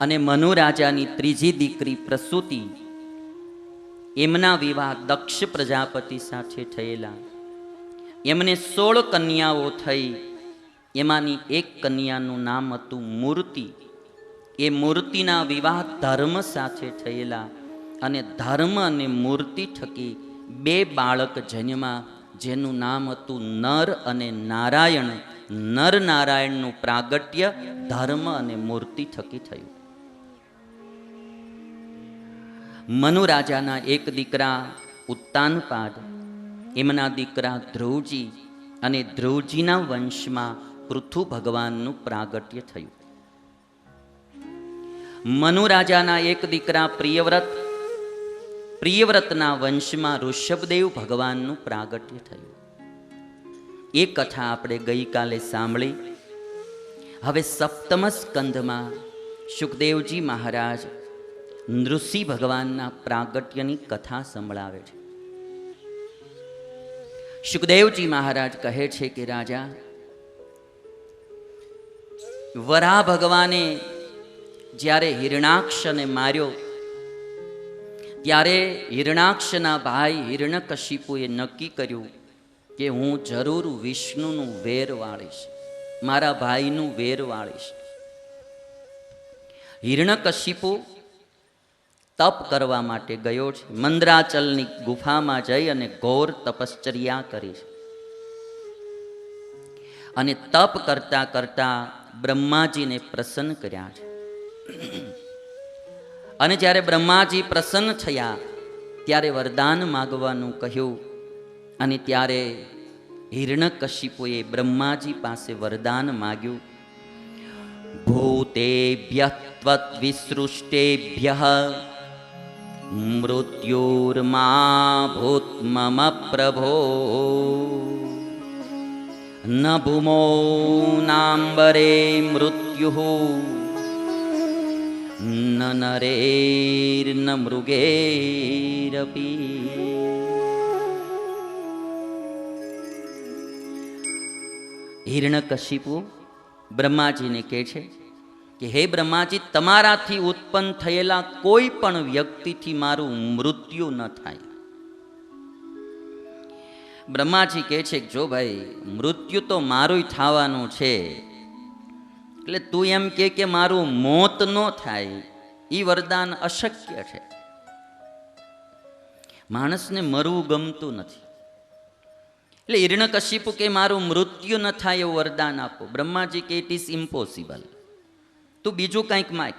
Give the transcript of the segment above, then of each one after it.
અને મનુ રાજાની ત્રીજી દીકરી પ્રસૂતિ એમના વિવાહ દક્ષ પ્રજાપતિ સાથે થયેલા. એમને સોળ કન્યાઓ થઈ. એમાંની એક કન્યાનું નામ હતું મૂર્તિ. એ મૂર્તિના વિવાહ ધર્મ સાથે થયેલા અને ધર્મ અને મૂર્તિ થકી બે બાળક જન્મા જેનું નામ હતું નર અને નારાયણ. નર નારાયણનું પ્રાગટ્ય ધર્મ અને મૂર્તિ થકી થયું. મનુ રાજાના એક દીકરા ઉત્તાનપાદ, એમના દીકરા ધ્રુવજી અને ધ્રુવજીના વંશમાં પૃથુ ભગવાનનું પ્રાગટ્ય થયું. મનુ રાજાના એક દીકરા પ્રિયવ્રત, પ્રિયવ્રતના વંશમાં ઋષભદેવ ભગવાનનું પ્રાગટ્ય થયું. એ કથા આપણે ગઈકાલે સાંભળી. હવે સપ્તમ સ્કંધમાં સુખદેવજી મહારાજ નૃસિંહ ભગવાનના પ્રાગટ્યની કથા સંભળાવે છે. સુખદેવજી મહારાજ કહે છે કે, રાજા વરા ભગવાને જ્યારે હિરણાક્ષને માર્યો, ત્યારે હિરણાક્ષના ભાઈ હિરણકશિપુએ નક્કી કર્યું કે હું જરૂર વિષ્ણુનું વેર વાળીશ, મારા ભાઈનું વેર વાળીશ. હિરણકશિપુ તપ કરવા માટે ગયો છે. મંદ્રાચલની ગુફામાં જઈ અને ઘોર તપશ્ચર્યા કરી છે. અને તપ કરતા કરતા બ્રહ્માજીને પ્રસન્ન કર્યા છે. અને જ્યારે બ્રહ્માજી પ્રસન્ન થયા, ત્યારે વરદાન માગવાનું કહ્યું અને ત્યારે હિરણકશિપુએ બ્રહ્માજી પાસે વરદાન માગ્યું. ભૂતેભ્ય ત્વદ્વિસૃષ્ટેભ્ય મૃત્યુર્મા ભૂત મમ પ્રભો ન ભૂમો નાંબરે મૃત્યુ ન નરેર્ન મૃગેરપી હિરણકશિપુ બ્રહ્માજીને કહે છે કે હે બ્રહ્માજી, તમારાથી ઉત્પન્ન થયેલા કોઈ પણ વ્યક્તિથી મારું મૃત્યુ ન થાય. બ્રહ્માજી કહે છે કે જો ભાઈ, મૃત્યુ તો મારું થવાનું છે, એટલે તું એમ કે કે મારું મોત ન થાય એ વરદાન અશક્ય છે. માણસને મરવું ગમતું નથી. એટલે હિરણકશિપુ કે મારું મૃત્યુ ન થાય એવું વરદાન આપો. બ્રહ્માજી કે ઇટ ઇઝ ઇમ્પોસિબલ તું બીજું કંઈક માગ.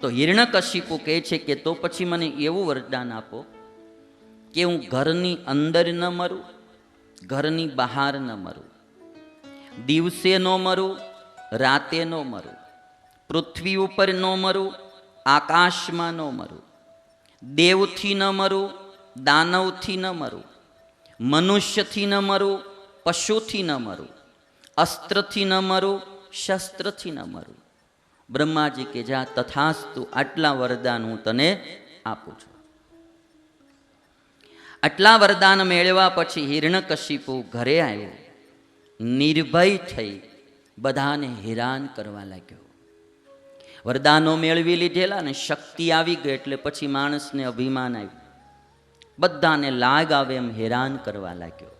તો હિરણકશિપુ કહે છે કે તો પછી મને એવું વરદાન આપો કે હું ઘરની અંદર ન મરું, ઘરની બહાર ન મરું. દિવસે ન મરું, રાતે ન મરું. પૃથ્વી ઉપર ન મરું, આકાશમાં ન મરું. દેવથી ન મરું, દાનવથી ન મરું. મનુષ્યથી ન મરું, પશુથી ન મરું. અસ્ત્રથી ન મરું શસ્ત્રથી ન મરું. બ્રહ્માજી કે, જા, તથાસ્તુ, આટલા વરદાન હું તને આપું છું. આટલા વરદાન મેળવા પછી હિરણકશિપુ ઘરે આવ્યો. નિર્ભય થઈ બધાને હેરાન કરવા લાગ્યો. વરદાનો મેળવી લીધેલા ને શક્તિ આવી ગઈ એટલે પછી માણસને અભિમાન આવ્યું. બધાને લાગ આવે એમ હેરાન કરવા લાગ્યો.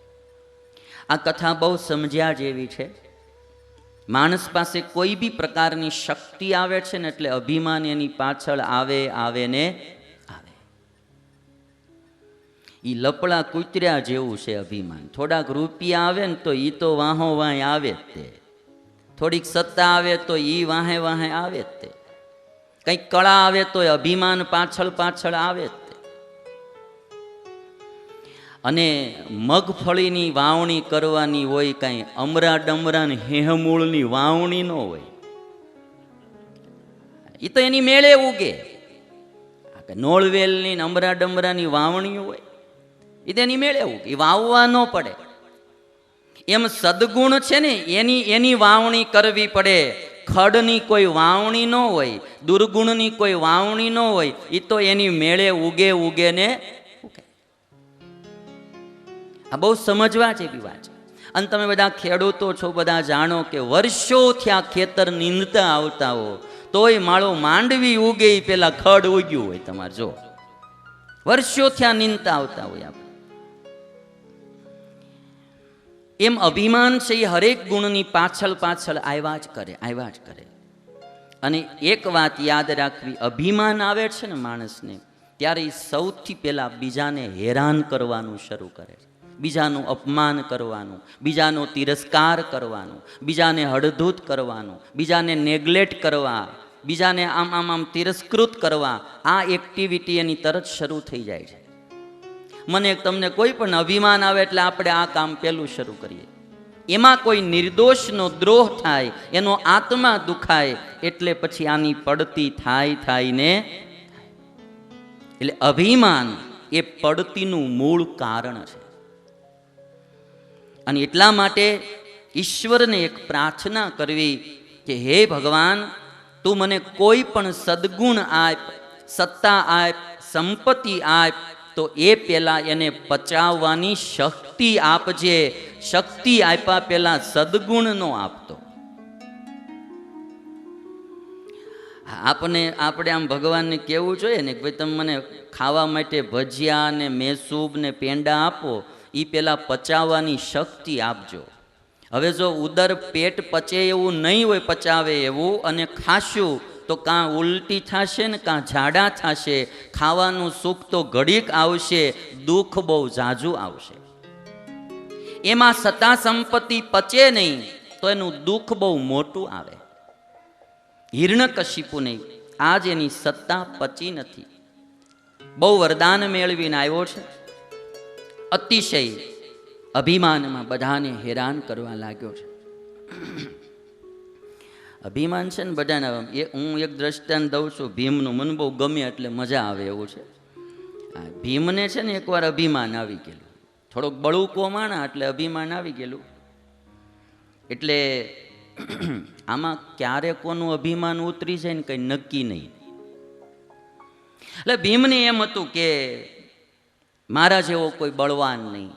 આ કથા બહુ સમજ્યા જેવી છે. માણસ પાસે કોઈ બી પ્રકારની શક્તિ આવે છે ને એટલે અભિમાન એની પાછળ આવે આવે ને આવે. એ લપડા કૂતર્યા જેવું છે અભિમાન. થોડાક રૂપિયા આવે ને તો એ તો વાહો વાહે આવે જ તે. થોડીક સત્તા આવે તો એ વાહે વાહે આવે જ તે. કંઈક કળા આવે તો અભિમાન પાછળ પાછળ આવે જ અને મગફળીની વાવણી કરવાની હોય કાંઈ અમરા ડમરા ને હેહમૂળની વાવણી ન હોય. એ તો એની મેળે ઉગે. નોળવેલની ને અમરા ડમરાની વાવણી હોય. એ તો એની મેળે ઉગે. એ વાવવા ન પડે. એમ સદગુણ છે ને, એની એની વાવણી કરવી પડે. ખડની કોઈ વાવણી ન હોય, દુર્ગુણની કોઈ વાવણી ન હોય એ તો એની મેળે ઉગે ઉગે ને આ બહુ સમજવા જેવી વાત છે. અને તમે બધા ખેડૂતો છો, બધા જાણો કે વર્ષોથી આ ખેતર નીંદતા આવતા હો, તોય માળો માંડવી ઉગે ઈ પેલા ખડ ઉગ્યું હોય તમારે, જો. વર્ષોથી આ નીંદતા આવતા હોય આપણે. એમ અભિમાન છે એ હરેક ગુણની પાછળ પાછળ આવ્યા જ કરે, આવ્યા જ કરે. અને એક વાત યાદ રાખવી, અભિમાન આવે છે ને માણસને, ત્યારે એ સૌથી પહેલાં બીજાને હેરાન કરવાનું શરૂ કરે છે. બીજાનું અપમાન કરવાનું, બીજાનો તિરસ્કાર કરવાનું, બીજાને હળધૂત કરવાનું, બીજાને નેગ્લેક્ટ કરવા, બીજાને આમ આમ આમ તિરસ્કૃત કરવા, આ એક્ટિવિટી એની તરત શરૂ થઈ જાય છે. મને તમને કોઈ પણ અભિમાન આવે એટલે આપણે આ કામ પહેલું શરૂ કરીએ. એમાં કોઈ નિર્દોષનો દ્રોહ થાય, એનો આત્મા દુખાય, એટલે પછી આની પડતી થાય થાય ને એટલે અભિમાન એ પડતીનું મૂળ કારણ છે. અને એટલા માટે ઈશ્વરને એક પ્રાર્થના કરવી કે હે ભગવાન, તું મને કોઈ પણ સદગુણ આપ, સત્તા આપ, સંપત્તિ આપ, તો એ પહેલાં એને પચાવવાની શક્તિ આપજે. શક્તિ આપ્યા પહેલાં સદગુણનો આપતો. આપણે આપણે આમ ભગવાનને કહેવું જોઈએ ને કે ભાઈ, તમે મને ખાવા માટે ભજીયા ને મેસૂબ ને પેંડા આપો. એ પહેલાં પચાવવાની શક્તિ આપજો. હવે જો ઉદર પેટ પચે એવું નહીં હોય પચાવે એવું અને ખાશું, તો કાં ઉલટી થશે ને કાં ઝાડા થશે, ખાવાનું સુખ તો ઘડીક આવશે, દુઃખ બહુ ઝાઝું આવશે. એમાં સત્તા સંપત્તિ પચે નહીં, તો એનું દુઃખ બહુ મોટું આવે. હિરણકશિપુ નહીં આજ એની સત્તા પચી નથી. બહુ વરદાન મેળવીને આવ્યો છે. અતિશય અભિમાનમાં બધાને હેરાન કરવા લાગ્યો છે. અભિમાન છે ને બધાને એ હું એક દ્રષ્ટાંત દઉં છું, ભીમનું મને બહુ ગમે એટલે મજા આવે એવું છે. આ ભીમને છે ને એકવાર અભિમાન આવી ગયેલું. થોડોક બળુકો માણા એટલે અભિમાન આવી ગયેલું. એટલે આમાં ક્યારે કોનું અભિમાન ઉતરી જાય ને કંઈ નક્કી નહીં. એટલે ભીમને એમ હતું કે મારા જેવો કોઈ બળવાન નહીં.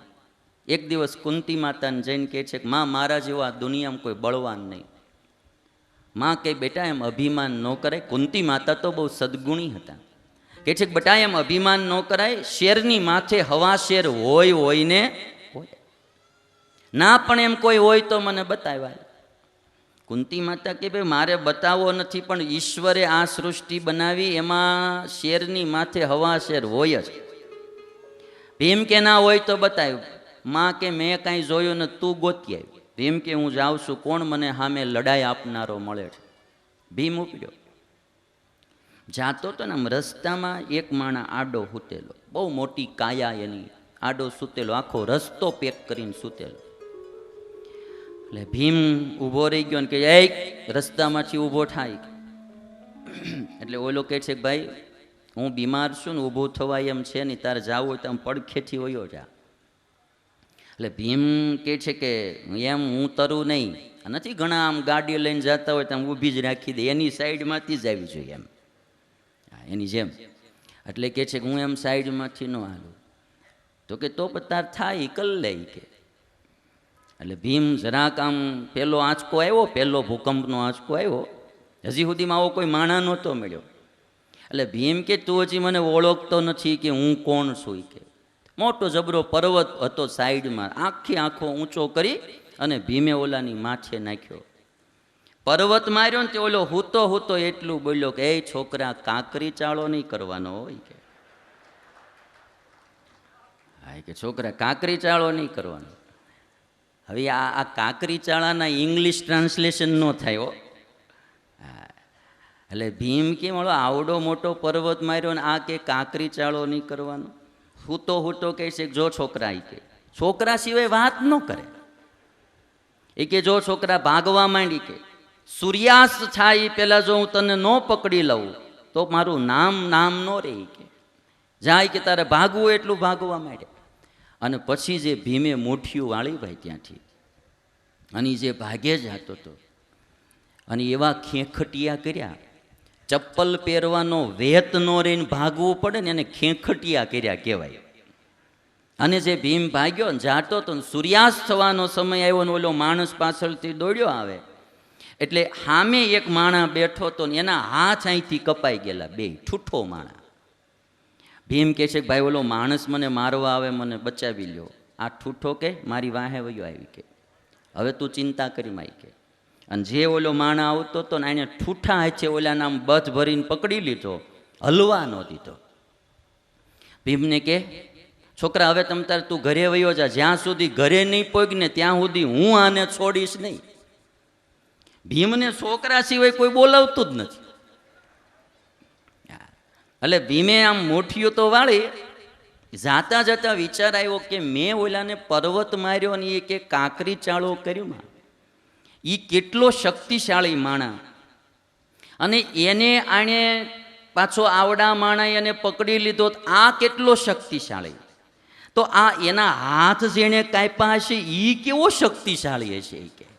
એક દિવસ કુંતી માતાને જઈને કહે છે કે, માં, મારા જેવો આ દુનિયામાં કોઈ બળવાન નહીં. માં કહે, બેટા, એમ અભિમાન ન કરાય. કુંતી માતા તો બહુ સદગુણી હતા. કે છે કે, બેટા, એમ અભિમાન ન કરાય. શેરની માથે હવા શેર હોય હોય ને હોય. ના, પણ એમ કોઈ હોય તો મને બતાવ્યા. કુંતી માતા કે ભાઈ, મારે બતાવવો નથી, પણ ઈશ્વરે આ સૃષ્ટિ બનાવી, એમાં શેરની માથે હવા શેર હોય જ. ભીમ કે ના હોય તો બતાવ્યું. માં કે, મેં કાંઈ જોયું ને તું ગોતી આવી ભીમ કે, હું જાઉં છું. કોણ મને સામે લડાઈ આપનારો મળે છે? ભીમ ઉપડ્યો. જાતો તો ને આમ રસ્તામાં એક માણા આડો સૂતેલો. બહુ મોટી કાયા એની. આડો સૂતેલો. આખો રસ્તો પેક કરીને સૂતેલો. એટલે ભીમ ઊભો રહી ગયો ને કે એક રસ્તામાંથી ઊભો થાય. એટલે ઓલો કહે છે ભાઈ હું બીમાર છું ને ઊભું થવાય એમ છે નહીં તારે જાવું હોય તો આમ પડખેથી વયો જા. એટલે ભીમ કહે છે કે એમ હું તરું નહીં. નથી ઘણા આમ ગાડીઓ લઈને જતા હોય તો આમ ઊભી જ રાખી દે. એની સાઈડમાંથી જ આવી જોઈએ એમ. એની જેમ. એટલે કહે છે કે હું એમ સાઈડમાંથી ન હાલું. તો કે તો તાર થાય કલ લે કે. એટલે ભીમ જરાક આમ પહેલો આંચકો આવ્યો પહેલો ભૂકંપનો આંચકો આવ્યો. હજી સુધીમાં આવો કોઈ માણા નહોતો મળ્યો. એટલે ભીમ કે તું હજી મને ઓળખતો નથી કે હું કોણ છું કે. મોટો જબરો પર્વત હતો સાઈડમાં, આખી આંખો ઊંચો કરી અને ભીમે ઓલાની માથે નાખ્યો. પર્વત માર્યો ને તે ઓલો હૂતો હૂતો એટલું બોલ્યો કે, એ છોકરા, કાંકરી ચાળો નહીં કરવાનો હોય કે. હા કે, છોકરા, કાંકરી ચાળો નહીં કરવાનો. હવે આ આ કાંકરી ચાળાના ઇંગ્લિશ ટ્રાન્સલેશન ન થાય હા. એટલે ભીમ કે મળો, આવડો મોટો પર્વત માર્યો ને આ કે કાંકરી ચાળો નહીં કરવાનો. હૂતો હૂતો કહે છે જો છોકરા એ કે છોકરા સિવાય વાત ન કરે. એ કે જો છોકરા ભાગવા માંડી કે, સૂર્યાસ્ત થાય પહેલાં જો હું તને ન પકડી લઉં, તો મારું નામ નામ ન રહે કે જાય કે, તારે ભાગવું એટલું ભાગવા માંડે. અને પછી જે ભીમે મુઠ્ઠીઓ વાળી ભાઈ ત્યાંથી, અને જે ભાગે જતો હતો અને એવા ખેંખટિયા કર્યા ચપ્પલ પહેરવાનો વેત નો રહીને ભાગવું પડે ને એને ખેંખટિયા કર્યા કહેવાય. અને જે ભીમ ભાગ્યો ને જાતો તો સૂર્યાસ્ત થવાનો સમય આવ્યો ને ઓલો માણસ પાછળથી દોડ્યો આવે. એટલે સામે એક માણા બેઠો તો ને એના હાથ અહીંથી કપાઈ ગયેલા બે ઠૂઠો માણા. ભીમ કહે છે ભાઈ ઓલો માણસ મને મારવા આવે, મને બચાવી લ્યો. આ ઠૂઠો કે મારી વાહે વયો આવી કે. હવે તું ચિંતા કરી માઈ કે. અને જે ઓલો માણા આવતો હતો ને, એને ઠૂઠા છે ઓલા નામ બથ ભરીને પકડી લીધો, હલવા ન દીધો. ભીમને કે, છોકરા, હવે તમ તાર તું ઘરે વયો જા, જ્યાં સુધી ઘરે નહીં પોગ ને, ત્યાં સુધી હું આને છોડીશ નહીં. ભીમને છોકરા સિવાય કોઈ બોલાવતું જ નથી. એટલે ભીમે આમ મોઠીઓ તો વાળી, જાતા જતા વિચાર આવ્યો કે મેં ઓલાને પર્વત માર્યો અને એ કે કાંકરી ચાળો કર્યું માં એ કેટલો શક્તિશાળી માણા. અને એને આણે પાછો આવડા માણા એને પકડી લીધો આ કેટલો શક્તિશાળી. તો આ એના હાથ જેણે કાપ્યા હશે એ કેવો શક્તિશાળી હશે એ કે.